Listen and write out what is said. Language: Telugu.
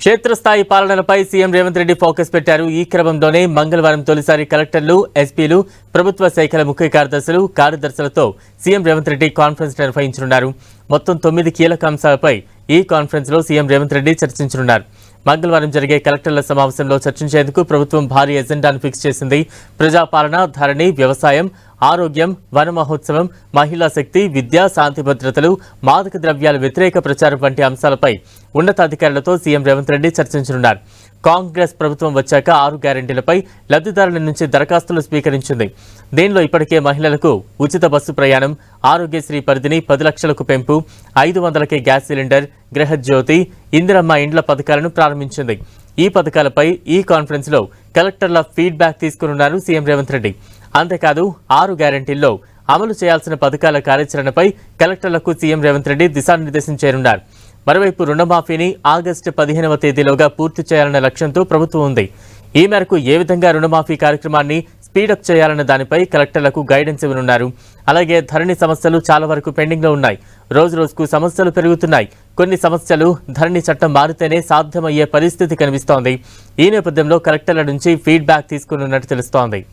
క్షేత్రస్థాయి పాలనలపై సీఎం రేవంత్ రెడ్డి ఫోకస్ పెట్టారు. ఈ క్రమంలోనే మంగళవారం తొలిసారి కలెక్టర్లు ఎస్పీలు ప్రభుత్వ శాఖల ముఖ్య కార్యదర్శులు కార్యదర్శులతో సీఎం రేవంత్ రెడ్డి కాన్ఫరెన్స్ నిర్వహించనున్నారు. మొత్తం తొమ్మిది కీలక అంశాలపై ఈ కాన్ఫరెన్స్లో సీఎం రేవంత్ రెడ్డి చర్చించనున్నారు. మంగళవారం జరిగే కలెక్టర్ల సమావేశంలో చర్చించేందుకు ప్రభుత్వం భారీ ఎజెండాను ఫిక్స్ చేసింది. ప్రజాపాలన ధరణి వ్యవసాయం ఆరోగ్యం వన మహోత్సవం మహిళా శక్తి విద్య శాంతి భద్రతలు మాదక ద్రవ్యాల వ్యతిరేక ప్రచారం వంటి అంశాలపై ఉన్నతాధికారులతో సీఎం రేవంత్ రెడ్డి చర్చించనున్నారు. కాంగ్రెస్ ప్రభుత్వం వచ్చాక ఆరు గ్యారెంటీలపై లబ్ధిదారుల నుంచి దరఖాస్తులు స్వీకరించింది. దీనిలో ఇప్పటికే మహిళలకు ఉచిత బస్సు ప్రయాణం ఆరోగ్యశ్రీ పరిధిని పది లక్షలకు పెంపు ఐదు వందలకే గ్యాస్ సిలిండర్ గృహజ్యోతి ఇందిరమ్మ ఇండ్ల పథకాలను ప్రారంభించింది. ఈ పథకాలపై ఈ కాన్ఫరెన్స్లో కలెక్టర్ల ఫీడ్బ్యాక్ తీసుకునున్నారు సీఎం రేవంత్ రెడ్డి. అంతేకాదు ఆరు గ్యారెంటీల్లో అమలు చేయాల్సిన పథకాల కార్యాచరణపై కలెక్టర్లకు సీఎం రేవంత్ రెడ్డి దిశానిర్దేశం చేయనున్నారు. మరోవైపు రుణమాఫీని ఆగస్టు పదిహేనవ తేదీలోగా పూర్తి చేయాలన్న లక్ష్యంతో ప్రభుత్వం ఉంది. ఈ మేరకు ఏ విధంగా రుణమాఫీ కార్యక్రమాన్ని స్పీడప్ చేయాలన్న దానిపై కలెక్టర్లకు గైడెన్స్ ఇవ్వనున్నారు. అలాగే ధరణి సమస్యలు చాలా వరకు పెండింగ్లో ఉన్నాయి. రోజు రోజుకు సమస్యలు పెరుగుతున్నాయి. కొన్ని సమస్యలు ధరణి చట్టం మారితేనే సాధ్యమయ్యే పరిస్థితి కనిపిస్తోంది. ఈ నేపథ్యంలో కలెక్టర్ల నుంచి ఫీడ్బ్యాక్ తీసుకున్నట్టు తెలుస్తోంది.